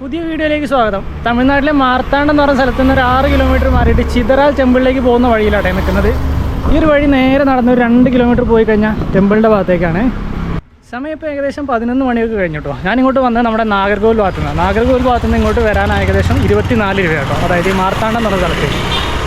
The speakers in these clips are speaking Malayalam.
പുതിയ വീഡിയോയിലേക്ക് സ്വാഗതം. തമിഴ്നാട്ടിലെ മാർത്താണ്ഡം എന്ന് പറഞ്ഞ സ്ഥലത്ത് നിന്ന് ഒരു ആറ് കിലോമീറ്റർ മാറിയിട്ട് ചിതറാൽ ടെമ്പിളിലേക്ക് പോകുന്ന വഴിയിലാണ് നിൽക്കുന്നത് ഈ ഒരു വഴി നേരെ നടന്ന് ഒരു രണ്ട് കിലോമീറ്റർ പോയി കഴിഞ്ഞാൽ ടെമ്പിളിന്റെ ഭാഗത്തേക്കാണ്. സമയം ഇപ്പോൾ ഏകദേശം പതിനൊന്ന് മണിയൊക്കെ കഴിഞ്ഞു കേട്ടോ ഞാൻ ഇങ്ങോട്ട് വന്നത് നമ്മുടെ നാഗർകോവിൽ ഭാഗത്തു നിന്നാണ് നാഗർകോവിൽ ഭാഗത്തു നിന്ന് ഇങ്ങോട്ട് വരാൻ ഏകദേശം ഇരുപത്തിനാല് രൂപ കേട്ടോ അതായത് ഈ മാർത്താണ്ഡം എന്ന് പറഞ്ഞ സ്ഥലത്ത്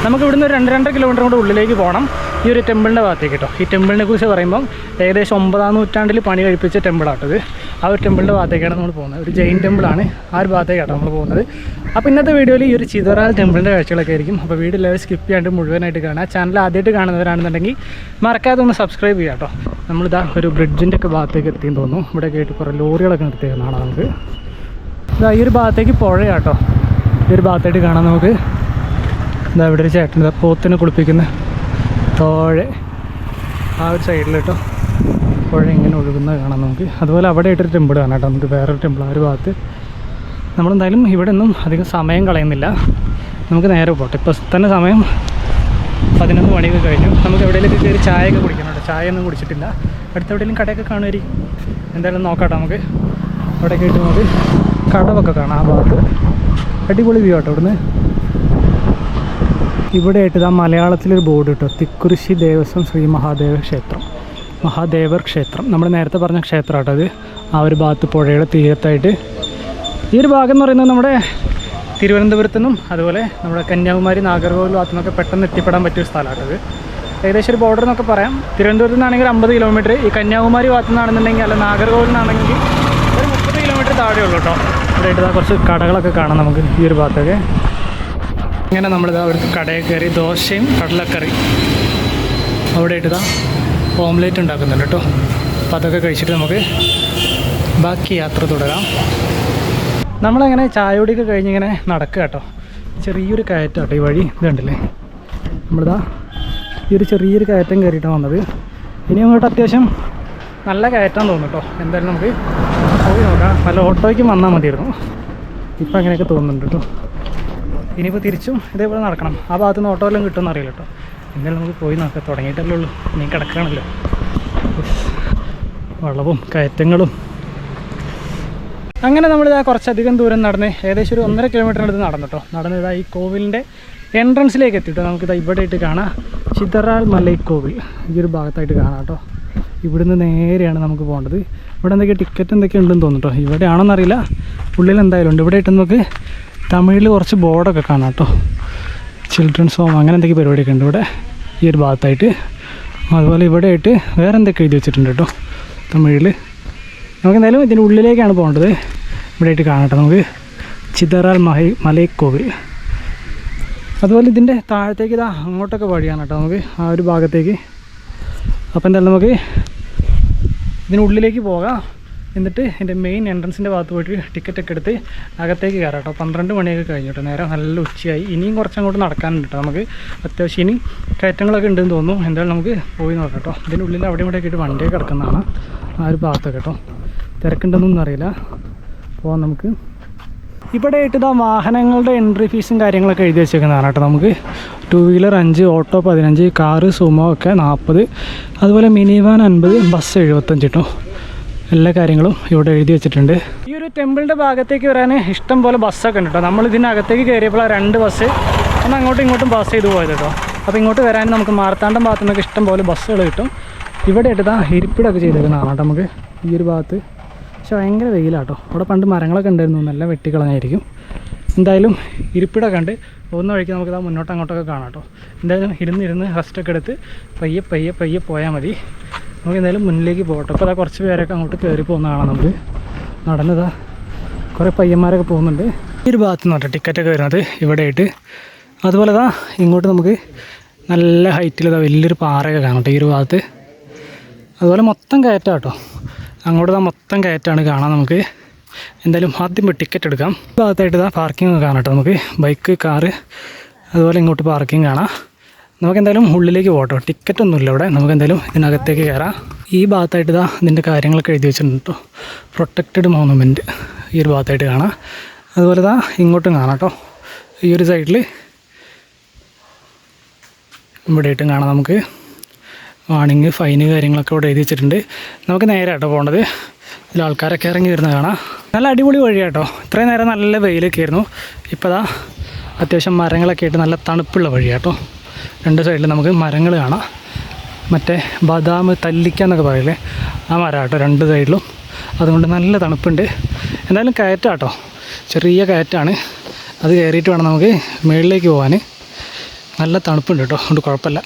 നമുക്ക് ഇവിടുന്ന് ഒരു രണ്ട് രണ്ടര കിലോമീറ്റർ കൂടെ ഉള്ളിലേക്ക് പോകണം ഈ ഒരു ടെമ്പിളിന്റെ ഭാഗത്തേക്ക് കേട്ടോ ഈ ടെമ്പിളിനെ കുറിച്ച് പറയുമ്പം ഏകദേശം ഒമ്പതാം നൂറ്റാണ്ടിൽ പണി കഴിപ്പിച്ച ടെമ്പിളാട്ടത് ആ ഒരു ടെമ്പിളിന്റെ ഭാഗത്തേക്കാണ് നമ്മൾ പോകുന്നത്. ഒരു ജെയിൻ ടെമ്പിളാണ് ആ ഒരു ഭാഗത്തേക്കാണ് നമ്മൾ പോകുന്നത്. അപ്പോൾ ഇന്നത്തെ വീഡിയോയിൽ ഈ ഒരു ചിതറാൽ ടെമ്പിളിന്റെ കാഴ്ചകളൊക്കെ ആയിരിക്കും. അപ്പോൾ വീഡിയോ എല്ലാവരും സ്കിപ്പ് ചെയ്യാണ്ട് മുഴുവനായിട്ട് കാണുക. ചാനൽ ആദ്യമായിട്ട് കാണുന്നവരാണെന്നുണ്ടെങ്കിൽ മറക്കാതെ ഒന്ന് സബ്സ്ക്രൈബ് ചെയ്യാം കേട്ടോ നമ്മളിതാ ഒരു ബ്രിഡ്ജിന്റെ ഒക്കെ ഭാഗത്തേക്ക് എത്തിയെന്ന് തോന്നുന്നു. ഇവിടെ കേട്ട് കുറേ ലോറികളൊക്കെ നിർത്തിയേക്കുന്നതാണ് നമുക്ക്. ഇതാ ഈ ഒരു ഭാഗത്തേക്ക് പുഴയാട്ടോ ഈ ഒരു ഭാഗത്തായിട്ട് കാണാം നമുക്ക്. ഇതാ ഇവിടെ ഒരു ചേട്ടൻ പോത്തിനെ കുളിപ്പിക്കുന്ന തോഴെ ആ ഒരു സൈഡിൽ കേട്ടോ പുഴ ഇങ്ങനെ ഒഴുകുന്നത് കാണാം നമുക്ക്. അതുപോലെ അവിടെ ആയിട്ടൊരു ടെമ്പിൾ കാണാം കേട്ടോ നമുക്ക് വേറൊരു ടെമ്പിൾ ആ ഒരു ഭാഗത്ത്. നമ്മളെന്തായാലും ഇവിടെ ഒന്നും അധികം സമയം കളയുന്നില്ല. നമുക്ക് നേരെ പോട്ടെ. ഇപ്പോൾ തന്നെ സമയം പതിനൊന്ന് മണിയൊക്കെ കഴിഞ്ഞു. നമുക്ക് എവിടെയെങ്കിലും കയറി ചായയൊക്കെ കുടിക്കണുണ്ട് ചായ ഒന്നും കുടിച്ചിട്ടില്ല. അടുത്ത് എവിടെയെങ്കിലും കടയൊക്കെ കാണുമായിരിക്കും. എന്തായാലും നോക്കാട്ടോ നമുക്ക്. അവിടെ കേട്ട് നമുക്ക് കടവൊക്കെ കാണാം ആ ഭാഗത്ത്. അടിപൊളി വ്യൂ കേട്ടോ ഇവിടുന്ന് ഇവിടെ ആയിട്ട് ഇതാ മലയാളത്തിലൊരു ബോർഡ് കിട്ടും തിക്കുറിശി ദേവസ്വം ശ്രീ മഹാദേവ ക്ഷേത്രം. മഹാദേവർ ക്ഷേത്രം. നമ്മൾ നേരത്തെ പറഞ്ഞ ക്ഷേത്രം അത് ആ ഒരു ഭാഗത്ത് പുഴയുടെ തീരത്തായിട്ട്. ഈ ഒരു ഭാഗം എന്ന് പറയുന്നത് നമ്മുടെ തിരുവനന്തപുരത്തു നിന്നും അതുപോലെ നമ്മുടെ കന്യാകുമാരി നാഗർകോവിൽ ഭാഗത്തു പെട്ടെന്ന് എത്തിപ്പെടാൻ പറ്റിയ സ്ഥലമാട്ടത് ഏകദേശം ഒരു ബോർഡർ എന്നൊക്കെ പറയാം. തിരുവനന്തപുരത്ത് നിന്നാണെങ്കിൽ അമ്പത് കിലോമീറ്റർ ഈ കന്യാകുമാരി ഭാഗത്തു നിന്നാണെന്നുണ്ടെങ്കിൽ അല്ല നാഗർകോവിൽ നിന്നാണെങ്കിൽ ഒരു മുപ്പത് കിലോമീറ്റർ താഴെയുള്ളൂ കേട്ടോ. ഇവിടെ കുറച്ച് കടകളൊക്കെ കാണാം നമുക്ക് ഈ ഒരു ഭാഗത്തൊക്കെ. ഇങ്ങനെ നമ്മളിതാ അവിടുത്തെ കടയിൽ കയറി ദോശയും കടലക്കറി. അവിടെ ഇട്ടതാ ഓംലേറ്റ് ഉണ്ടാക്കുന്നുണ്ട് കേട്ടോ. അപ്പോൾ അതൊക്കെ കഴിച്ചിട്ട് നമുക്ക് ബാക്കി യാത്ര തുടരാം. നമ്മളങ്ങനെ ചായയോടെയൊക്കെ കഴിഞ്ഞിങ്ങനെ നടക്കുക കേട്ടോ. ചെറിയൊരു കയറ്റം കേട്ടോ ഈ വഴി. ഇത് കണ്ടില്ലേ? നമ്മളിതാ ഈ ഒരു ചെറിയൊരു കയറ്റം കയറിയിട്ടാണ് വന്നത്. ഇനി അങ്ങോട്ട് അത്യാവശ്യം നല്ല കയറ്റാൻ തോന്നും കേട്ടോ. എന്തായാലും നമുക്ക് പോയി നോക്കാം. നല്ല ഓട്ടോയ്ക്കും വന്നാൽ മതിയായിരുന്നു. ഇപ്പം അങ്ങനെയൊക്കെ തോന്നുന്നുണ്ട് കേട്ടോ. ഇനിയിപ്പോൾ തിരിച്ചും ഇതേപോലെ നടക്കണം. ആ ഭാഗത്ത് നിന്ന് ഓട്ടോ എല്ലാം കിട്ടുമെന്ന് അറിയില്ല കേട്ടോ. എന്തായാലും നമുക്ക് പോയി നോക്കാം. തുടങ്ങിയിട്ടല്ലേ ഉള്ളൂ. നീ കിടക്കുകയാണല്ലോ. വളവും കയറ്റങ്ങളും. അങ്ങനെ നമ്മൾ ഇതാ കുറച്ചധികം ദൂരം നടന്ന് ഏകദേശം ഒരു ഒന്നര കിലോമീറ്ററിനടുത്ത് നടന്നു കേട്ടോ. നടന്ന് ഇതാ ഈ കോവിലിന്റെ എൻട്രൻസിലേക്ക് എത്തിട്ടോ നമുക്കിതാ ഇവിടെ ആയിട്ട് കാണാം. ചിതറാൽ കോവിൽ. ഈ ഒരു ഭാഗത്തായിട്ട് കാണാം കേട്ടോ. ഇവിടുന്ന് നേരെയാണ് നമുക്ക് പോകേണ്ടത്. ഇവിടെ എന്തൊക്കെ ടിക്കറ്റ് എന്തൊക്കെ ഉണ്ടെന്ന് തോന്നുന്നു കേട്ടോ. ഇവിടെയാണെന്നറിയില്ല. ഉള്ളിൽ എന്തായാലും ഉണ്ട്. ഇവിടെ ആയിട്ട് നമുക്ക് തമിഴിൽ കുറച്ച് ബോർഡൊക്കെ കാണാം കേട്ടോ. ചിൽഡ്രൻസ് ഹോം അങ്ങനെ എന്തൊക്കെ പരിപാടിയൊക്കെ ഉണ്ട് ഇവിടെ ഈ ഒരു ഭാഗത്തായിട്ട്. അതുപോലെ ഇവിടെ ആയിട്ട് വേറെ എന്തൊക്കെ എഴുതി വെച്ചിട്ടുണ്ട് കേട്ടോ തമിഴിൽ നമുക്ക് എന്തായാലും ഇതിന്റെ ഉള്ളിലേക്കാണ് പോകേണ്ടത്. ഇവിടെ ആയിട്ട് കാണട്ടെ നമുക്ക്. ചിതറാൽ മഹൈ മലൈക്കോവിൽ. അതുപോലെ ഇതിന്റെ താഴത്തേക്ക് ഇതാ അങ്ങോട്ടൊക്കെ വഴിയാണ് കേട്ടോ നമുക്ക് ആ ഒരു ഭാഗത്തേക്ക്. അപ്പോൾ എന്തായാലും നമുക്ക് ഇതിനുള്ളിലേക്ക് പോകാം. എന്നിട്ട് എന്റെ മെയിൻ എൻട്രൻസിന്റെ ഭാഗത്ത് പോയിട്ട് ടിക്കറ്റ് ഒക്കെ എടുത്ത് അകത്തേക്ക് കയറാം കേട്ടോ പന്ത്രണ്ട് മണിയൊക്കെ കഴിഞ്ഞു കേട്ടോ നേരം നല്ല ഉച്ചയായി. ഇനിയും കുറച്ചങ്ങോട്ട് നടക്കാനുണ്ട് കേട്ടോ നമുക്ക്. അത്യാവശ്യം ഇനി കയറ്റങ്ങളൊക്കെ ഉണ്ടെന്ന് തോന്നുന്നു. എന്തായാലും നമുക്ക് പോയി നോക്കാം കേട്ടോ ഇതിന്റെ ഉള്ളിൽ അവിടെ ഇവിടെ ആയിട്ട് വണ്ടിയൊക്കെ കിടക്കുന്നതാണ്. ആ ഒരു ഭാഗത്തൊക്കെ കേട്ടോ തിരക്കുണ്ടെന്നൊന്നും അറിയില്ല. പോവാം നമുക്ക്. ഇവിടെ ആയിട്ട് ഇതാ വാഹനങ്ങളുടെ എൻട്രി ഫീസും കാര്യങ്ങളൊക്കെ എഴുതി വെച്ചേക്കുന്നതാണ് കേട്ടോ നമുക്ക്. ടു വീലർ അഞ്ച് ഓട്ടോ പതിനഞ്ച് കാറ് സുമോ ഒക്കെ നാൽപ്പത്. അതുപോലെ മിനി വാൻ അൻപത് ബസ് എഴുപത്തഞ്ച് കേട്ടോ എല്ലാ കാര്യങ്ങളും ഇവിടെ എഴുതി വെച്ചിട്ടുണ്ട്. ഈ ഒരു ടെമ്പിളിന്റെ ഭാഗത്തേക്ക് വരാൻ ഇഷ്ടം പോലെ ബസ്സൊക്കെ ഉണ്ട് കേട്ടോ നമ്മൾ ഇതിനകത്തേക്ക് കയറിയപ്പോൾ ആ രണ്ട് ബസ് ഒന്ന് അങ്ങോട്ടും ഇങ്ങോട്ടും പാസ് ചെയ്ത് പോയത് കേട്ടോ അപ്പോൾ ഇങ്ങോട്ട് വരാൻ നമുക്ക് മാർത്താണ്ഡം ഭാഗത്തു നിന്നൊക്കെ ഇഷ്ടം പോലെ ബസ്സുകൾ കിട്ടും. ഇവിടെ ഇട്ടതാ ഇരിപ്പിടൊക്കെ ചെയ്തേക്കുന്നതാണ് കേട്ടോ നമുക്ക്. ഈ ഒരു ഭാഗത്ത്. പക്ഷെ ഭയങ്കര വെയിലാട്ടോ അവിടെ പണ്ട് മരങ്ങളൊക്കെ ഉണ്ടായിരുന്നു. നല്ല വെട്ടിക്കളഞ്ഞായിരിക്കും. എന്തായാലും ഇരിപ്പിടൊക്കെ ഉണ്ട്. പോകുന്ന വഴിക്ക് നമുക്ക് ഇതാ മുന്നോട്ട് അങ്ങോട്ടൊക്കെ കാണാം കേട്ടോ എന്തായാലും ഇരുന്നിരുന്ന് റെസ്റ്റൊക്കെ എടുത്ത് പയ്യെ പയ്യെ പയ്യെ പോയാൽ മതി. നമുക്ക് എന്തായാലും മുന്നിലേക്ക് പോകട്ടെ. അപ്പോൾ അതാ കുറച്ച് പേരൊക്കെ അങ്ങോട്ട് കയറി പോകുന്ന കാണാം നമുക്ക്. നടന്നതാ കുറേ പയ്യന്മാരൊക്കെ പോകുന്നുണ്ട്. ഈ ഒരു ഭാഗത്ത് നിന്ന് ടിക്കറ്റൊക്കെ വരുന്നത്. ഇവിടെ ആയിട്ട് അതുപോലെ ഇതാ ഇങ്ങോട്ട് നമുക്ക് നല്ല ഹൈറ്റിൽ ഇതാ വലിയൊരു പാറയൊക്കെ കാണാം ഈ ഒരു ഭാഗത്ത്. അതുപോലെ മൊത്തം കയറ്റാം കേട്ടോ അങ്ങോട്ട് ഇതാ മൊത്തം കയറ്റാണ് കാണാൻ നമുക്ക്. എന്തായാലും ആദ്യം പോയി ടിക്കറ്റ് എടുക്കാം. ഭാഗത്തായിട്ട് ഇതാ പാർക്കിംഗ് കാണാം കേട്ടോ നമുക്ക്. ബൈക്ക് കാറ് അതുപോലെ ഇങ്ങോട്ട് പാർക്കിംഗ് കാണാം. നമുക്ക് എന്തായാലും ഉള്ളിലേക്ക് പോകട്ടോ. ടിക്കറ്റ് ഒന്നുമില്ല ഇവിടെ. നമുക്ക് എന്തായാലും ഇതിനകത്തേക്ക് കയറാം. ഈ ഭാഗത്തായിട്ട് ഇതാ ഇതിന്റെ കാര്യങ്ങളൊക്കെ എഴുതി വെച്ചിട്ടുണ്ട് കേട്ടോ. പ്രൊട്ടക്റ്റഡ് മോണുമെന്റ് ഈ ഒരു ഭാഗത്തായിട്ട് കാണാം. അതുപോലെ ഇതാ ഇങ്ങോട്ടും കാണാം കേട്ടോ. ഈ ഒരു സൈഡിൽ ഇവിടെ ആയിട്ടും കാണാം നമുക്ക്. വാണിങ് ഫൈന് കാര്യങ്ങളൊക്കെ ഇവിടെ എഴുതി വെച്ചിട്ടുണ്ട്. നമുക്ക് നേരെ കേട്ടോ പോകേണ്ടത്. ഇതിൽ ആൾക്കാരൊക്കെ ഇറങ്ങി വരുന്നത് കാണാം. നല്ല അടിപൊളി വഴിയാട്ടോ ഇത്രയും നേരം നല്ല വെയിലൊക്കെ ആയിരുന്നു. ഇപ്പോൾ അതാ അത്യാവശ്യം മരങ്ങളൊക്കെ ആയിട്ട് നല്ല തണുപ്പുള്ള വഴിയാട്ടോ രണ്ട് സൈഡിൽ നമുക്ക് മരങ്ങൾ കാണാം. മറ്റേ ബദാം തല്ലിക്ക എന്നൊക്കെ പറയില്ലേ? ആ മരം കേട്ടോ രണ്ട് സൈഡിലും. അതുകൊണ്ട് നല്ല തണുപ്പുണ്ട്. എന്തായാലും കയറ്റാട്ടോ. ചെറിയ കയറ്റാണ്. അത് കയറിയിട്ട് വേണം നമുക്ക് മുകളിലേക്ക് പോകാൻ നല്ല തണുപ്പുണ്ട് കേട്ടോ. അതുകൊണ്ട് കുഴപ്പമില്ല.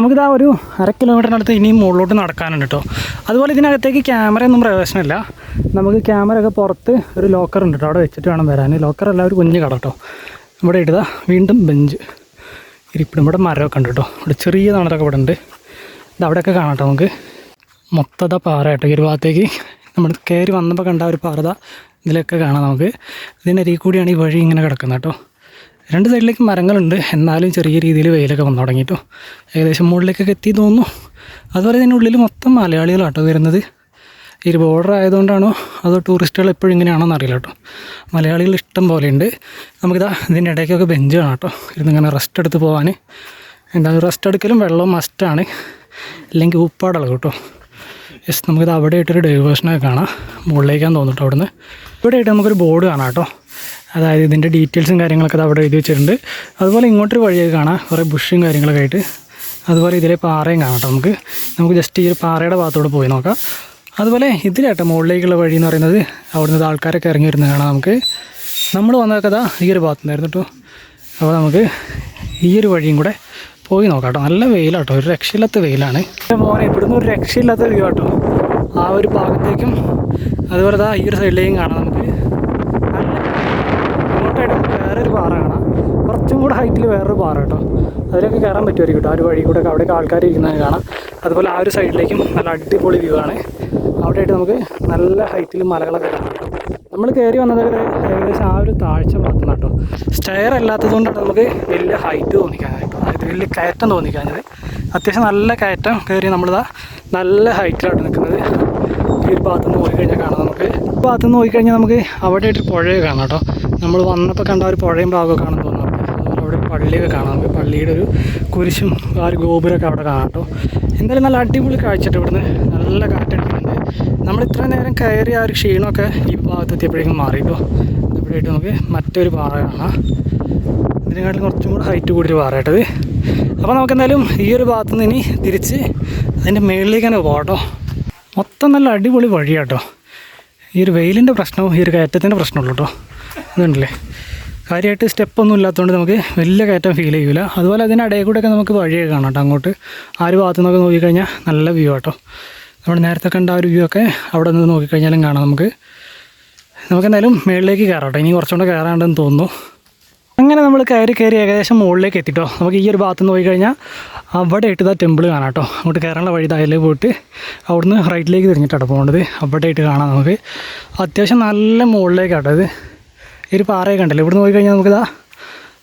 നമുക്കിതാ ഒരു അര കിലോമീറ്ററിനടുത്ത് ഇനിയും മുകളിലോട്ട് നടക്കാനുണ്ട് കേട്ടോ. അതുപോലെ ഇതിനകത്തേക്ക് ക്യാമറയൊന്നും പ്രവേശനമില്ല. നമുക്ക് ക്യാമറ ഒക്കെ പുറത്ത് ഒരു ലോക്കർ ഉണ്ട് കേട്ടോ. അവിടെ വെച്ചിട്ട് വേണം വരാൻ. ലോക്കറല്ല ഒരു കുഞ്ഞ് കട കേട്ടോ. ഇവിടെ ഇടുക. വീണ്ടും ബെഞ്ച്. ഇരിപ്പിടും. ഇവിടെ മരമൊക്കെ ഉണ്ട് കേട്ടോ. ഇവിടെ ചെറിയ തണലൊക്കെ ഇവിടെ ഉണ്ട്. ഇത് അവിടെയൊക്കെ കാണാം നമുക്ക്. മൊത്തത പാറ കേട്ടോ. ഈ ഒരു ഭാഗത്തേക്ക് നമ്മൾ കയറി വന്നപ്പോൾ കണ്ട ഒരു പാറത ഇതിലൊക്കെ കാണാം നമുക്ക്. ഇതിനരി കൂടിയാണ് ഈ വഴി ഇങ്ങനെ കിടക്കുന്നത് കേട്ടോ. രണ്ട് സൈഡിലേക്ക് മരങ്ങളുണ്ട്. എന്നാലും ചെറിയ രീതിയിൽ വെയിലൊക്കെ വന്നു തുടങ്ങിയിട്ടോ ഏകദേശം മുകളിലേക്കൊക്കെ എത്തി തോന്നുന്നു. അതുപോലെ ഇതിന്റെ ഉള്ളിൽ മൊത്തം മലയാളികളാട്ടോ വരുന്നത്. ഈ ബോർഡർ ആയതുകൊണ്ടാണോ? അതോ ടൂറിസ്റ്റുകൾ എപ്പോഴും ഇങ്ങനെയാണോ എന്നറിയില്ല കേട്ടോ. മലയാളികൾ ഇഷ്ടം പോലെയുണ്ട്. നമുക്കിതാ ഇതിന്റെ ഇടയ്ക്കൊക്കെ ബെഞ്ച് കാണാം കേട്ടോ. ഇരുന്നിങ്ങനെ റെസ്റ്റ് എടുത്ത് പോകാൻ എന്താ റെസ്റ്റ് എടുക്കലും വെള്ളവും മസ്റ്റാണ് ഇല്ലെങ്കിൽ ഉപ്പാടളവ് കേട്ടോ. യെസ് നമുക്കിത് അവിടെ ആയിട്ടൊരു ഡൈവേഷനൊക്കെ കാണാം. മുകളിലേക്കാന്ന് തോന്നിട്ടോ അവിടുന്ന്. ഇവിടെ ആയിട്ട് നമുക്കൊരു ബോർഡ് കാണാം കേട്ടോ. അതായത് ഇതിന്റെ ഡീറ്റെയിൽസും കാര്യങ്ങളൊക്കെ അത് അവിടെ എഴുതി വെച്ചിട്ടുണ്ട്. അതുപോലെ ഇങ്ങോട്ടൊരു വഴിയൊക്കെ കാണാം. കുറേ ബുഷും കാര്യങ്ങളൊക്കെ ആയിട്ട്. അതുപോലെ ഇതിലെ പാറയും കാണാം കേട്ടോ നമുക്ക്. നമുക്ക് ജസ്റ്റ് ഈ ഒരു പാറയുടെ ഭാഗത്തോടെ പോയി നോക്കാം. അതുപോലെ ഇതിലാട്ടോ മുകളിലേക്കുള്ള വഴി എന്ന് പറയുന്നത്. അവിടുന്ന് ആൾക്കാരൊക്കെ ഇറങ്ങി വരുന്നത് കാണാം നമുക്ക്. നമ്മൾ വന്നതൊക്കെ കഥ ഈ ഒരു ഭാഗത്തു നിന്നായിരുന്നു കേട്ടോ അപ്പോൾ നമുക്ക് ഈ ഒരു വഴിയും കൂടെ പോയി നോക്കാം കേട്ടോ നല്ല വെയിലാട്ടോ. ഒരു രക്ഷയില്ലാത്ത വെയിലാണ്. മോനെ ഇവിടുന്ന് ഒരു രക്ഷയില്ലാത്ത വ്യൂ കേട്ടോ ആ ഒരു ഭാഗത്തേക്കും അതുപോലെ ദാ ഈ ഒരു സൈഡിലേക്കും കാണാം നമുക്ക്. നല്ല ഇങ്ങോട്ടായിട്ട് വേറൊരു പാറ കാണാം. കുറച്ചും കൂടെ ഹൈറ്റിൽ വേറൊരു പാറ കേട്ടോ അതിലൊക്കെ കയറാൻ പറ്റുമായിരിക്കും കേട്ടോ ആ ഒരു വഴി കൂടെ അവിടെയൊക്കെ ആൾക്കാർ ഇരിക്കുന്നത് കാണാം. അതുപോലെ ആ ഒരു സൈഡിലേക്കും നല്ല അടിപൊളി വ്യൂ ആണ്. അവിടെയായിട്ട് നമുക്ക് നല്ല ഹൈറ്റിൽ മലകളൊക്കെ കാണാം കേട്ടോ നമ്മൾ കയറി വന്നത് ഏകദേശം ആ ഒരു താഴ്ച ഭാഗത്തുനിന്ന് കേട്ടോ. സ്റ്റെയർ അല്ലാത്തത് കൊണ്ടാണ് നമുക്ക് വലിയ ഹൈറ്റ് തോന്നിക്കാനായിട്ട്. അതായത് വലിയ കയറ്റം തോന്നിക്കാഞ്ഞത്. അത്യാവശ്യം നല്ല കയറ്റം കയറി നമ്മളിതാ നല്ല ഹൈറ്റിലാണ് നിൽക്കുന്നത് ഈ ഒരു ഭാഗത്തുനിന്ന് പോയി കഴിഞ്ഞാൽ കാണാം നമുക്ക്. ഭാഗത്തുനിന്ന് പോയി കഴിഞ്ഞാൽ നമുക്ക് അവിടെ ആയിട്ട് പുഴയൊക്കെ കാണാം കേട്ടോ. നമ്മൾ വന്നപ്പോൾ കണ്ട ഒരു പുഴയും ഭാഗമൊക്കെ കാണാൻ തോന്നുന്നു അതുപോലെ അവിടെ ഒരു പള്ളിയൊക്കെ കാണാം. നമുക്ക് പള്ളിയുടെ ഒരു കുരിശും ആ ഒരു ഗോപുരമൊക്കെ അവിടെ കാണാം കേട്ടോ. എന്തായാലും നല്ല അടിപൊളി കാഴ്ചയിട്ട് ഇവിടുന്ന്. നല്ല കാറ്റടിക്കുന്നുണ്ട്. നമ്മൾ ഇത്ര നേരം കയറി ആ ഒരു ക്ഷീണമൊക്കെ ഈ ഭാഗത്ത് എത്തിയപ്പോഴേക്കും മാറി കേട്ടോ. അപ്പോഴായിട്ട് നമുക്ക് മറ്റൊരു പാറ കാണാം. ഇതിനെക്കാട്ടിലും കുറച്ചും കൂടെ ഹൈറ്റ് കൂടിയൊരു പാറ കേട്ടത് അപ്പോൾ നമുക്ക് എന്തായാലും ഈ ഒരു ഭാഗത്തു നിന്ന് ഇനി തിരിച്ച് അതിന്റെ മുകളിലേക്ക് തന്നെ പോകാം മൊത്തം നല്ല അടിപൊളി വഴിയാട്ടോ. ഈ ഒരു വെയിലിന്റെ പ്രശ്നവും ഈ ഒരു കയറ്റത്തിന്റെ പ്രശ്നമുള്ളൂ കേട്ടോ. ഇതുണ്ടല്ലേ? കാര്യമായിട്ട് സ്റ്റെപ്പൊന്നും ഇല്ലാത്തതുകൊണ്ട് നമുക്ക് വലിയ കയറ്റം ഫീൽ ചെയ്യില്ല അതുപോലെ അതിനിടയിൽ കൂടെയൊക്കെ നമുക്ക് വഴിയൊക്കെ കാണാം കേട്ടോ അങ്ങോട്ട്. ആ ഒരു ഭാഗത്തു നിന്നൊക്കെ നോക്കിക്കഴിഞ്ഞാൽ നല്ല വ്യൂ ആട്ടോ. നമ്മൾ നേരത്തെ കണ്ട ആ ഒരു വ്യൂ ഒക്കെ അവിടെ നിന്ന് നോക്കിക്കഴിഞ്ഞാലും കാണാം നമുക്ക്. നമുക്ക് എന്തായാലും മുകളിലേക്ക് കയറാം ഇനി കുറച്ചുകൂടെ കയറാണ്ടെന്ന് തോന്നുന്നു. അങ്ങനെ നമ്മൾ കയറി കയറി ഏകദേശം മുകളിലേക്ക് എത്തിട്ടോ. നമുക്ക് ഈ ഒരു ഭാഗത്ത് നിന്ന് പോയി കഴിഞ്ഞാൽ അവിടെ ആയിട്ട് ഇതാ ടെമ്പിൾ കാണാം കേട്ടോ അങ്ങോട്ട് കയറാനുള്ള വഴി അതിൽ പോയിട്ട് അവിടുന്ന് റൈറ്റിലേക്ക് തിരിഞ്ഞിട്ടാണ് പോകേണ്ടത്. അവിടെ ആയിട്ട് കാണാം നമുക്ക്. അത്യാവശ്യം നല്ല മുകളിലേക്കാട്ടോ ഇത്. ഈ ഒരു പാറയൊക്കെ ഉണ്ടല്ലോ. ഇവിടെ പോയി കഴിഞ്ഞാൽ നമുക്കിതാ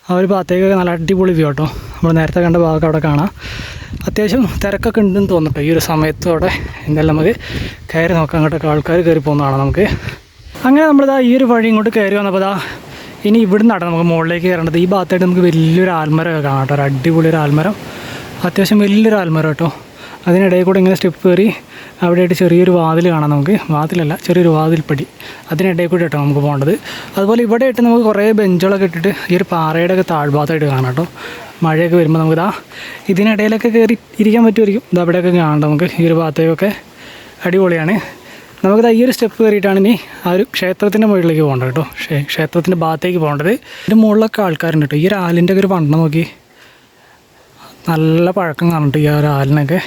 ആ ഒരു ഭാഗത്തേക്കൊക്കെ നല്ല അടിപൊളി വ്യൂ കേട്ടോ നമ്മൾ നേരത്തെ കണ്ട ഭാഗമൊക്കെ അവിടെ കാണാം. അത്യാവശ്യം തിരക്കൊക്കെ ഉണ്ടെന്ന് തോന്നിട്ടോ ഈ ഒരു സമയത്തോടെ എന്തായാലും നമുക്ക് കയറി നോക്കാം. അങ്ങോട്ടൊക്കെ ആൾക്കാർ കയറി പോകുന്നതാണ് നമുക്ക്. അങ്ങനെ നമ്മളിതാ ഈ ഒരു വഴി ഇങ്ങോട്ട് കയറി വന്നപ്പോൾ ഇതാ ഇനി ഇവിടെ നിന്നാണ് നമുക്ക് മുകളിലേക്ക് കയറേണ്ടത്. ഈ ഭാഗത്തായിട്ട് നമുക്ക് വലിയൊരു ആൽമരമൊക്കെ കാണാം കേട്ടോ. ഒരു അടിപൊളി ഒരു ആൽമരം. അത്യാവശ്യം വലിയൊരു ആൽമരം കേട്ടോ. അതിനിടയിൽ കൂടെ ഇങ്ങനെ സ്റ്റെപ്പ് കയറി അവിടെയായിട്ട് ചെറിയൊരു വാതിൽ കാണാം നമുക്ക്. വാതിലല്ല ചെറിയൊരു വാതിൽപ്പടി. അതിനിടയിൽ കൂടി കേട്ടോ നമുക്ക് പോകേണ്ടത്. അതുപോലെ ഇവിടെ ആയിട്ട് നമുക്ക് കുറേ ബെഞ്ചുകളൊക്കെ ഇട്ടിട്ട് ഈ ഒരു പാറയുടെ ഒക്കെ താഴ്ഭാഗത്തായിട്ട് കാണാം കേട്ടോ. മഴയൊക്കെ വരുമ്പോൾ നമുക്ക് ഇതാ ഇതിനിടയിലൊക്കെ കയറി ഇരിക്കാൻ പറ്റുമായിരിക്കും. ഇത് അവിടെയൊക്കെ കാണാം നമുക്ക്. ഈ ഒരു ഭാഗത്തേക്കൊക്കെ അടിപൊളിയാണ്. നമുക്കിത് ഈ ഒരു സ്റ്റെപ്പ് കയറിയിട്ടാണ് ഇനി ആ ഒരു ക്ഷേത്രത്തിന്റെ മുകളിലേക്ക് പോകേണ്ടത് കേട്ടോ. ക്ഷേ ക്ഷേത്രത്തിന്റെ ഭാഗത്തേക്ക് പോകേണ്ടത്. ഇതിന്റെ മുകളിലൊക്കെ ആൾക്കാരുണ്ട് കേട്ടോ ഈ ഒരു ആലിന്റെ ഒക്കെ ഒരു പണ്ടം നോക്കി. നല്ല പഴക്കം കാണുന്നുണ്ട് ഈ ഒരു ആലിനൊക്കെ.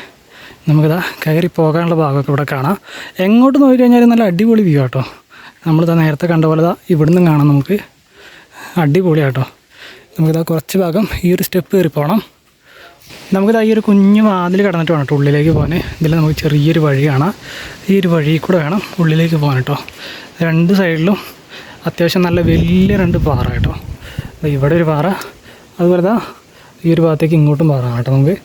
നമുക്കിതാ കയറി പോകാനുള്ള ഭാഗമൊക്കെ ഇവിടെ കാണാം. എങ്ങോട്ട് നോക്കി കഴിഞ്ഞാൽ നല്ല അടിപൊളി വ്യൂ നമ്മൾ നമ്മളിതാ നേരത്തെ കണ്ട പോലെ ദാ ഇവിടുന്ന് കാണാം നമുക്ക്. അടിപൊളിയാട്ടോ. നമുക്കിതാ കുറച്ച് ഭാഗം ഈ ഒരു സ്റ്റെപ്പ് കയറി പോകണം നമുക്കിത് ഈ ഒരു കുഞ്ഞു വാതിൽ കടന്നിട്ട് വേണം കേട്ടോ ഉള്ളിലേക്ക് പോകാൻ. ഇതിൽ നമുക്ക് ചെറിയൊരു വഴി കാണാം. ഈ ഒരു വഴി കൂടെ വേണം ഉള്ളിലേക്ക് പോകാൻ കേട്ടോ രണ്ട് സൈഡിലും അത്യാവശ്യം നല്ല വലിയ രണ്ട് പാറ കേട്ടോ ഇവിടെ ഒരു പാറ. അതുപോലെ ഈ ഒരു ഭാഗത്തേക്ക് ഇങ്ങോട്ടും പാറ കേട്ടോ നമുക്ക്.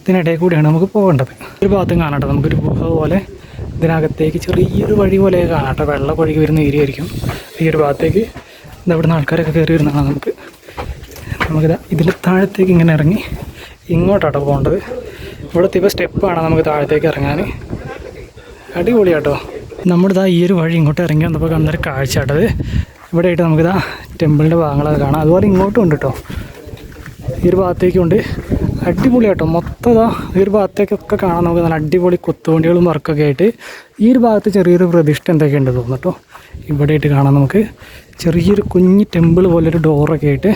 ഇതിനിടയിൽ കൂടിയാണ് നമുക്ക് പോകേണ്ടത്. ഒരു ഭാഗത്തും കാണട്ടെ നമുക്കൊരു ഗുഹ പോലെ ഇതിനകത്തേക്ക് ചെറിയൊരു വഴി പോലെ കാണട്ടെ വെള്ളം ഒഴുകി വരുന്ന ഏരിയ ആയിരിക്കും. ഈ ഒരു ഭാഗത്തേക്ക് ഇത് അവിടുന്ന് ആൾക്കാരൊക്കെ കയറി വരുന്നതാണ് നമുക്ക്. നമുക്കിത് ഇതിൽ താഴത്തേക്ക് ഇങ്ങനെ ഇറങ്ങി ഇങ്ങോട്ടാട്ടോ പോകേണ്ടത്. ഇവിടുത്തെ ഇപ്പോൾ സ്റ്റെപ്പാണ് നമുക്ക് താഴത്തേക്ക് ഇറങ്ങാൻ. അടിപൊളിയാട്ടോ. ഇതാ ഈ ഒരു വഴി ഇങ്ങോട്ട് ഇറങ്ങി വന്നപ്പോൾ കാണുന്നൊരു കാഴ്ച കേട്ടത് ഇവിടെ ആയിട്ട് നമുക്കിതാ ടെമ്പിളിന്റെ ഭാഗങ്ങളൊക്കെ കാണാം. അതുപോലെ ഇങ്ങോട്ടും ഉണ്ട് കേട്ടോ. ഈ ഒരു ഭാഗത്തേക്കുണ്ട് അടിപൊളി കേട്ടോ മൊത്തം ഇതാ ഈ ഒരു ഭാഗത്തേക്കൊക്കെ കാണാൻ നമുക്ക് നല്ല അടിപൊളി കൊത്തുവണ്ടികളും വർക്കൊക്കെ ആയിട്ട് ഈ ഒരു ഭാഗത്ത് ചെറിയൊരു പ്രതിഷ്ഠ എന്തൊക്കെ ഉണ്ട് തോന്നുന്നു കേട്ടോ. ഇവിടെ ആയിട്ട് കാണാം നമുക്ക് ചെറിയൊരു കുഞ്ഞ് ടെമ്പിൾ പോലൊരു ഡോറൊക്കെ ആയിട്ട്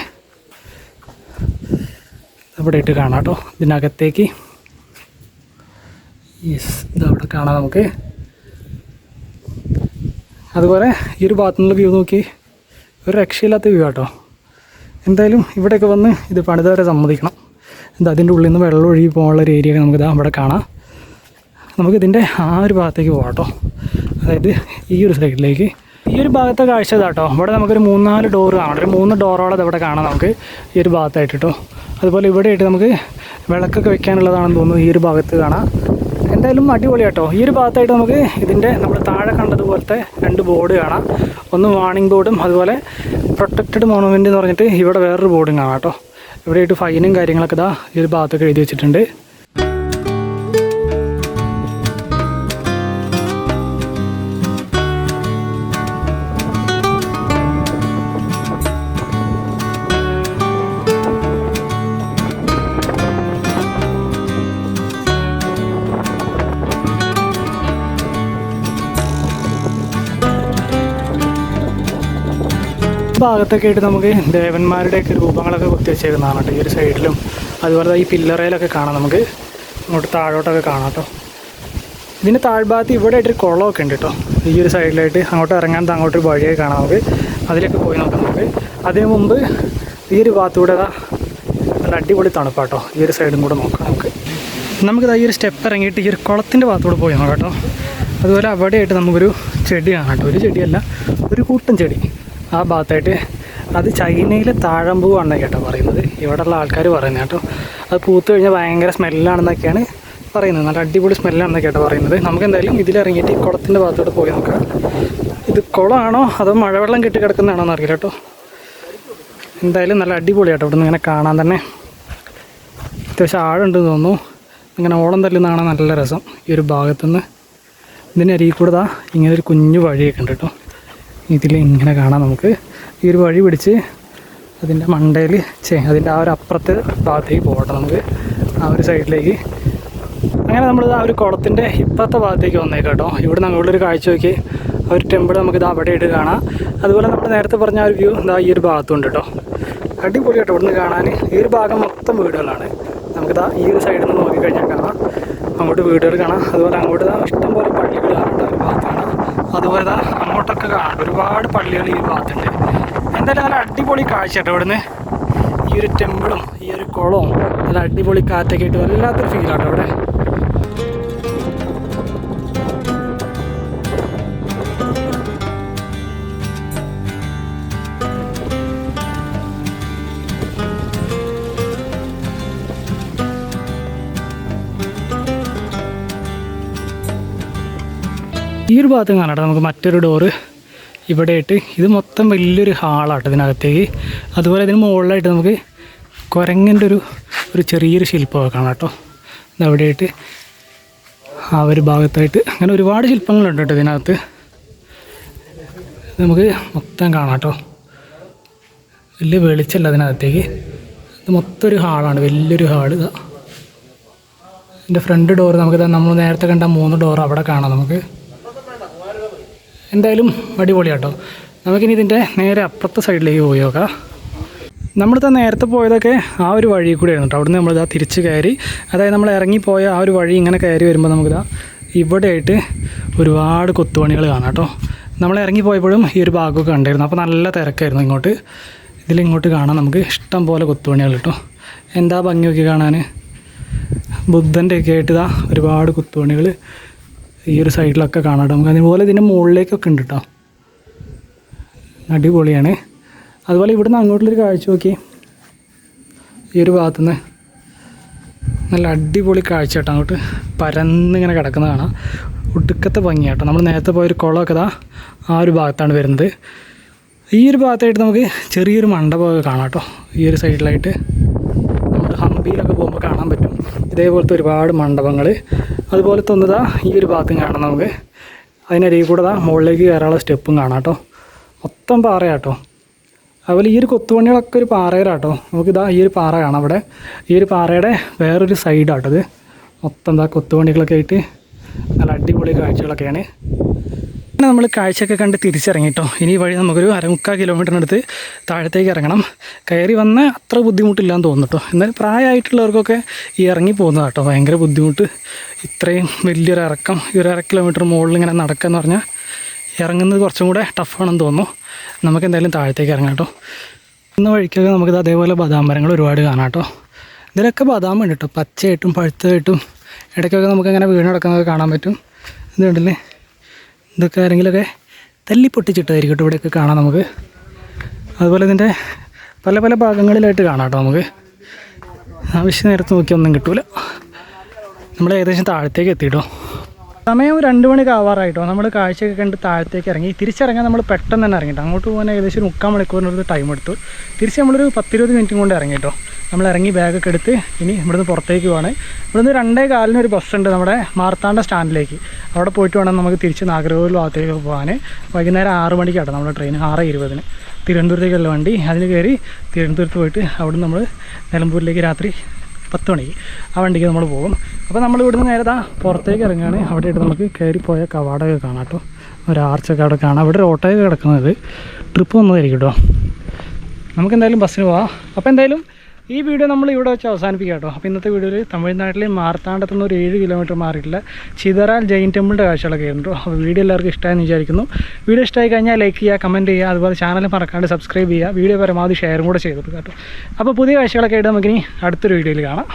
ഇവിടെ ആയിട്ട് കാണാം കേട്ടോ. ഇതിനകത്തേക്ക് യെസ് ഇതവിടെ കാണാം നമുക്ക്. അതുപോലെ ഈ ഒരു ഭാഗത്തു നിന്നുള്ള വ്യൂ നോക്കി. ഒരു രക്ഷയില്ലാത്ത വ്യൂ ആട്ടോ. എന്തായാലും ഇവിടെയൊക്കെ വന്ന് ഇത് പണിതവരെ സമ്മതിക്കണം. എന്താ അതിന്റെ ഉള്ളിൽ നിന്ന് വെള്ളം ഒഴുകി പോകാനുള്ള ഒരു ഏരിയ നമുക്ക് ഇതാ ഇവിടെ കാണാം. നമുക്ക് ഇതിന്റെ ആ ഒരു ഭാഗത്തേക്ക് പോകാം കേട്ടോ. അതായത് ഈ ഒരു സൈഡിലേക്ക്. ഈ ഒരു ഭാഗത്തെ കാഴ്ച ഇതാട്ടോ ഇവിടെ നമുക്കൊരു മൂന്നാൽ ഡോർ കാണാം. ഒരു മൂന്ന് ഡോറോളം ഇവിടെ കാണാം നമുക്ക് ഈ ഒരു ഭാഗത്തായിട്ട് കേട്ടോ. അതുപോലെ ഇവിടെ ആയിട്ട് നമുക്ക് വിളക്കൊക്കെ വെക്കാനുള്ളതാണെന്ന് തോന്നുന്നു ഈ ഒരു ഭാഗത്ത് കാണാം. എന്തായാലും അടിപൊളി കേട്ടോ. ഈ ഒരു ഭാഗത്തായിട്ട് നമുക്ക് ഇതിന്റെ നമ്മൾ താഴെ കണ്ടതുപോലത്തെ രണ്ട് ബോർഡ് കാണാം. ഒന്ന് വാർണിംഗ് ബോർഡും അതുപോലെ പ്രൊട്ടക്റ്റഡ് മോണമെന്റ് എന്ന് പറഞ്ഞിട്ട് ഇവിടെ വേറൊരു ബോർഡും കാണാം കേട്ടോ. ഇവിടെയായിട്ട് ഫൈനും കാര്യങ്ങളൊക്കെ ഇതാ ഈ ഒരു ഭാഗത്തൊക്കെ എഴുതി വെച്ചിട്ടുണ്ട്. ഭാഗത്തൊക്കെ ആയിട്ട് നമുക്ക് ദേവന്മാരുടെയൊക്കെ രൂപങ്ങളൊക്കെ കുത്തി വെച്ചേക്കുന്നതാണ് ഈ ഒരു സൈഡിലും. അതുപോലെ ഈ പില്ലറയിലൊക്കെ കാണാം നമുക്ക്. ഇങ്ങോട്ട് താഴോട്ടൊക്കെ കാണാം കേട്ടോ. ഇതിന്റെ താഴ്ഭാഗത്ത് ഇവിടെ ആയിട്ടൊരു കുളമൊക്കെ ഉണ്ട് കേട്ടോ. ഈ ഒരു സൈഡിലായിട്ട് അങ്ങോട്ട് ഇറങ്ങാൻ അങ്ങോട്ടൊരു വഴിയൊക്കെ കാണാം നമുക്ക്. അതിലൊക്കെ പോയി നോക്കാം നമുക്ക്. അതിനു മുമ്പ് ഈ ഒരു ഭാഗത്തൂടെ നല്ല അടിപൊളി തണുപ്പാട്ടോ. ഈ ഒരു സൈഡും കൂടെ നോക്കാം നമുക്ക്. നമുക്കിത് ഈ ഒരു സ്റ്റെപ്പ് ഇറങ്ങിയിട്ട് ഈ ഒരു കുളത്തിന്റെ ഭാഗത്തൂടെ പോയി നോക്കാം കേട്ടോ. അതുപോലെ അവിടെയായിട്ട് നമുക്കൊരു ചെടി കാണാം കേട്ടോ. ഒരു ചെടിയല്ല ഒരു കൂട്ടം ചെടി. ആ ഭാഗത്തായിട്ട് അത് ചൈനയിലെ താഴമ്പൂവാണെന്ന് കേട്ടോ പറയുന്നത്. ഇവിടെയുള്ള ആൾക്കാർ പറയുന്നത് കേട്ടോ. അത് പൂത്ത് കഴിഞ്ഞാൽ ഭയങ്കര സ്മെല്ലാണെന്നൊക്കെയാണ് പറയുന്നത്. നല്ല അടിപൊളി സ്മെല്ലാണെന്നൊക്കെ കേട്ടോ പറയുന്നത്. നമുക്ക് എന്തായാലും ഇതിലിറങ്ങിയിട്ട് കുളത്തിന്റെ ഭാഗത്തോട്ട് പോയി നോക്കാം. ഇത് കുളമാണോ അതോ മഴവെള്ളം കെട്ടി കിടക്കുന്നതാണോ എന്ന് അറിയില്ല കേട്ടോ. എന്തായാലും നല്ല അടിപൊളിയാട്ടോ ഇവിടെ നിന്ന് ഇങ്ങനെ കാണാൻ തന്നെ. അത്യാവശ്യം ആഴുണ്ടെന്ന് തോന്നുന്നു. ഇങ്ങനെ ഓളം തല്ലുന്നതാണ് നല്ല രസം ഈ ഒരു ഭാഗത്തുനിന്ന്. ഇതിന്റെ അരികിൽ കൂടെ ഇങ്ങനെ ഒരു കുഞ്ഞു വഴിയൊക്കെ ഉണ്ട് കേട്ടോ. ഇതിൽ ഇങ്ങനെ കാണാം നമുക്ക്. ഈ ഒരു വഴി പിടിച്ച് അതിന്റെ മണ്ടയിൽ ചേ അതിന്റെ ആ ഒരു അപ്പുറത്തെ ഭാഗത്തേക്ക് പോകട്ടെ നമുക്ക്. ആ ഒരു സൈഡിലേക്ക്. അങ്ങനെ നമ്മൾ ആ ഒരു കുളത്തിന്റെ ഇപ്പുറത്തെ ഭാഗത്തേക്ക് വന്നേക്കാം കേട്ടോ. ഇവിടെ നമ്മളുടെ ഒരു കാഴ്ച നോക്കി. ആ ഒരു ടെമ്പിൾ നമുക്ക് ഇത് അവിടെ ഇട്ട് കാണാം. അതുപോലെ നമ്മൾ നേരത്തെ പറഞ്ഞ ആ ഒരു വ്യൂ ഇതാ ഈ ഒരു ഭാഗത്തുണ്ട് കേട്ടോ. അടിപൊളി കേട്ടോ ഇവിടുന്ന് കാണാൻ ഈ ഒരു ഭാഗം മൊത്തം വീടുകളാണ്. നമുക്കിതാ ഈ ഒരു സൈഡിൽ നിന്ന് നോക്കിക്കഴിഞ്ഞാൽ കാണാം. അങ്ങോട്ട് വീടുകൾ കാണാം. അതുപോലെ അങ്ങോട്ട് ഇഷ്ടംപോലെ പള്ളികൾ കാണാം ഭാഗത്താണ്. അതുപോലെ ഒക്കെ കാണും. ഒരുപാട് പള്ളികൾ ഈ ഭാഗത്തുണ്ട്. എന്തായാലും നല്ല അടിപൊളി കാഴ്ച കേട്ടോ ഇവിടുന്ന്. ഈ ഒരു ടെമ്പിളും ഈ ഒരു കുളവും നല്ല അടിപൊളി കാറ്റൊക്കെ ആയിട്ട് വല്ലാത്തൊരു ഫീലാണ് ഇവിടെ ഈ ഒരു ഭാഗത്ത് കാണാട്ടോ നമുക്ക് മറ്റൊരു ഡോറ് ഇവിടെയായിട്ട് ഇത് മൊത്തം വലിയൊരു ഹാളാട്ടോ ഇതിനകത്തേക്ക്. അതുപോലെ ഇതിന് മുകളിലായിട്ട് നമുക്ക് കുരങ്ങന്റെ ഒരു ഒരു ചെറിയൊരു ശില്പമൊക്കെ കാണാം കേട്ടോ. ഇതവിടെയായിട്ട് ആ ഒരു ഭാഗത്തായിട്ട് അങ്ങനെ ഒരുപാട് ശില്പങ്ങളുണ്ട് കേട്ടോ ഇതിനകത്ത്. ഇത് നമുക്ക് മൊത്തം കാണാം കേട്ടോ. വലിയ വെളിച്ചമല്ല അതിനകത്തേക്ക്. ഇത് മൊത്തം ഒരു ഹാളാണ് വലിയൊരു ഹാൾ ഇതാ. ഇതിന്റെ ഫ്രണ്ട് ഡോറ് നമുക്ക് നമ്മൾ നേരത്തെ കണ്ട മൂന്ന് ഡോർ അവിടെ കാണാം നമുക്ക്. എന്തായാലും അടിപൊളിയാട്ടോ. നമുക്കിനി ഇതിന്റെ നേരെ അപ്പുറത്തെ സൈഡിലേക്ക് പോയി നോക്കാം. നമ്മളിതാ നേരത്തെ പോയതൊക്കെ ആ ഒരു വഴി കൂടെയായിരുന്നു കേട്ടോ അവിടുന്ന് നമ്മളിതാ തിരിച്ച് കയറി. അതായത് നമ്മൾ ഇറങ്ങിപ്പോയ ആ ഒരു വഴി ഇങ്ങനെ കയറി വരുമ്പോൾ നമുക്കിതാ ഇവിടെയായിട്ട് ഒരുപാട് കൊത്തുപണികൾ കാണാം കേട്ടോ നമ്മൾ ഇറങ്ങിപ്പോയപ്പോഴും ഈ ഒരു ഭാഗമൊക്കെ കണ്ടായിരുന്നു അപ്പോൾ നല്ല തിരക്കായിരുന്നു ഇങ്ങോട്ട്. ഇതിലിങ്ങോട്ട് കാണാം നമുക്ക് ഇഷ്ടം പോലെ കൊത്തുപണികൾ കേട്ടോ. എന്താ ഭംഗിയൊക്കെ കാണാൻ? ബുദ്ധന്റെ ഒക്കെ ആയിട്ട് ഇതാ ഒരുപാട് കുത്തുപണികൾ ഈ ഒരു സൈഡിലൊക്കെ കാണാം നമുക്ക് അതുപോലെ ഇതിന്റെ മുകളിലേക്കൊക്കെ ഉണ്ട് കേട്ടോ. അടിപൊളിയാണ്. അതുപോലെ ഇവിടുന്ന് അങ്ങോട്ടുള്ളൊരു കാഴ്ച നോക്കി. ഈ ഒരു ഭാഗത്തുനിന്ന് നല്ല അടിപൊളി കാഴ്ച കേട്ടോ. അങ്ങോട്ട് പരന്നിങ്ങനെ കിടക്കുന്ന കാണാം. ഒടുക്കത്തെ ഭംഗിയാട്ടോ നമ്മൾ നേരത്തെ പോയൊരു കുളമൊക്കെ ഇതാ ആ ഒരു ഭാഗത്താണ് വരുന്നത്. ഈ ഒരു ഭാഗത്തായിട്ട് നമുക്ക് ചെറിയൊരു മണ്ഡപമൊക്കെ കാണാം കേട്ടോ. ഈ ഒരു സൈഡിലായിട്ട്. ഹംപിയിലൊക്കെ പോകുമ്പോൾ കാണാൻ പറ്റും. ഇതേപോലത്തെ ഒരുപാട് മണ്ഡപങ്ങൾ അതുപോലെ തോന്നുന്നതാ ഈ ഒരു ഭാഗത്തും കാണാം നമുക്ക്. അതിനരികിൽ കൂടെ ദാ മുകളിലേക്ക് കയറാനുള്ള സ്റ്റെപ്പും കാണാം കേട്ടോ. മൊത്തം പാറയാട്ടോ. അതുപോലെ ഈ ഒരു കൊത്തുപണികളൊക്കെ ഒരു പാറയിലാട്ടോ. നമുക്കിതാ ഈ ഒരു പാറ കാണാം അവിടെ. ഈ ഒരു പാറയുടെ വേറൊരു സൈഡാട്ടോ ഇത്. മൊത്തം എന്താ കൊത്തുപണികളൊക്കെ ആയിട്ട് നല്ല അടിപൊളി കാഴ്ചകളൊക്കെയാണ്. അങ്ങനെ നമ്മൾ കാഴ്ചയൊക്കെ കണ്ട് തിരിച്ചിറങ്ങിട്ടോ. ഇനി വഴി നമുക്കൊരു അരമുക്കാൽ കിലോമീറ്ററിനടുത്ത് താഴത്തേക്ക് ഇറങ്ങണം. കയറി വന്ന അത്ര ബുദ്ധിമുട്ടില്ലാന്ന് തോന്നുന്നു കേട്ടോ എന്നാൽ പ്രായമായിട്ടുള്ളവർക്കൊക്കെ ഈ ഇറങ്ങി പോകുന്നതാണ് കേട്ടോ ഭയങ്കര ബുദ്ധിമുട്ട്. ഇത്രയും വലിയൊരു ഇറക്കം ഈ ഒരു അര കിലോമീറ്റർ മുകളിൽ ഇങ്ങനെ നടക്കുക എന്ന് പറഞ്ഞാൽ ഇറങ്ങുന്നത് കുറച്ചും കൂടെ ടഫാണെന്ന് തോന്നുന്നു. നമുക്ക് എന്തായാലും താഴത്തേക്ക് ഇറങ്ങാം കേട്ടോ ഇന്ന് വഴിക്കൊക്കെ നമുക്കിത് അതേപോലെ ബദാം മരങ്ങൾ ഒരുപാട് കാണാം കേട്ടോ ഇതിലൊക്കെ ബദാം ഉണ്ട് കേട്ടോ പച്ചയായിട്ടും പഴുത്തതായിട്ടും ഇടയ്ക്കൊക്കെ നമുക്ക് അങ്ങനെ വീണ് കിടക്കുന്നതൊക്കെ കാണാൻ പറ്റും. ഇത് കണ്ടില്ലേ? ഇതൊക്കെ ആരെങ്കിലുമൊക്കെ തല്ലി പൊട്ടിച്ചിട്ടായിരിക്കും കേട്ടോ ഇവിടെയൊക്കെ കാണാം നമുക്ക്. അതുപോലെ ഇതിന്റെ പല പല ഭാഗങ്ങളിലായിട്ട് കാണാം കേട്ടോ നമുക്ക്. ആവശ്യ നേരത്ത് നോക്കിയൊന്നും കിട്ടൂല. നമ്മൾ ഏകദേശം താഴത്തേക്ക് എത്തിയിട്ടോ സമയം രണ്ട് മണിക്ക് ആവാറായിട്ടോ നമ്മൾ കാഴ്ചയൊക്കെ കണ്ട് താഴത്തേക്ക് ഇറങ്ങി. തിരിച്ചിറങ്ങാൻ നമ്മൾ പെട്ടെന്ന് തന്നെ ഇറങ്ങിട്ടോ അങ്ങോട്ട് പോകാൻ ഏകദേശം ഒരു മുക്കാൽ മണിക്കൂറിനടുത്ത് ടൈം എടുത്തു. തിരിച്ച് നമ്മളൊരു പത്തിരുപത് മിനിറ്റും കൊണ്ട് ഇറങ്ങിട്ടോ നമ്മൾ ഇറങ്ങി ബാഗൊക്കെ എടുത്ത് ഇനി ഇവിടുന്ന് പുറത്തേക്ക് പോവാണ്. ഇവിടുന്ന് രണ്ടേ കാലിന് ഒരു ബസ്സുണ്ട് നമ്മുടെ മാർത്താണ്ഡ സ്റ്റാൻഡിലേക്ക്. അവിടെ പോയിട്ട് വേണം നമുക്ക് തിരിച്ച് നാഗർകോവിൽ ഭാഗത്തേക്ക് പോകാൻ വൈകുന്നേരം ആറ് മണിക്കാട്ടോ നമ്മുടെ ട്രെയിൻ ആറ് ഇരുപതിന്. തിരുവനന്തപുരത്തേക്കുള്ള വണ്ടി അതിന് കയറി തിരുവനന്തപുരത്ത് പോയിട്ട് അവിടെ നമ്മൾ നിലമ്പൂരിലേക്ക് രാത്രി പത്ത് മണിക്ക് ആ വണ്ടിക്ക് നമ്മൾ പോകും. അപ്പോൾ നമ്മൾ ഇവിടുന്ന് നേരെ ദാ പുറത്തേക്ക് ഇറങ്ങുകയാണ് അവിടെ ആയിട്ട് നമുക്ക് കയറിപ്പോയ കവാടമൊക്കെ കാണാം കേട്ടോ. ഒരു ആർച്ചൊക്കെ അവിടെ കാണാം. അവിടെ ഒരു ഓട്ടോയൊക്കെ കിടക്കുന്നത്. ട്രിപ്പ് വന്നതായിരിക്കും കേട്ടോ. നമുക്ക് എന്തായാലും ബസ്സിന് പോവാം. അപ്പോൾ എന്തായാലും ഈ വീഡിയോ നമ്മൾ ഇവിടെ വെച്ച് അവസാനിപ്പിക്കാം കേട്ടോ. അപ്പോൾ ഇന്നത്തെ വീഡിയോയിൽ തമിഴ്നാട്ടിലെ മാർത്താണ്ഡത്തു നിന്ന് ഒരു ഏഴ് കിലോമീറ്റർ മാറിയിട്ടുള്ള ചിതറാൽ ജെയിൻ ടെമ്പിളിന്റെ കാഴ്ചകളൊക്കെ ആയിരുന്നു അപ്പോൾ വീഡിയോ എല്ലാവർക്കും ഇഷ്ടമായെന്ന് വിചാരിക്കുന്നു. വീഡിയോ ഇഷ്ടമായി കഴിഞ്ഞാൽ ലൈക്ക് ചെയ്യുക കമന്റ് ചെയ്യുക അതുപോലെ ചാനൽ മറക്കാണ്ട് സബ്സ്ക്രൈബ് ചെയ്യുക. വീഡിയോ പരമാവധി ഷെയറും കൂടെ ചെയ്തിട്ട് കേട്ടോ. അപ്പോൾ പുതിയ കാഴ്ചകളൊക്കെ ആയിട്ട് നമുക്കിനി അടുത്തൊരു വീഡിയോയിൽ കാണാം.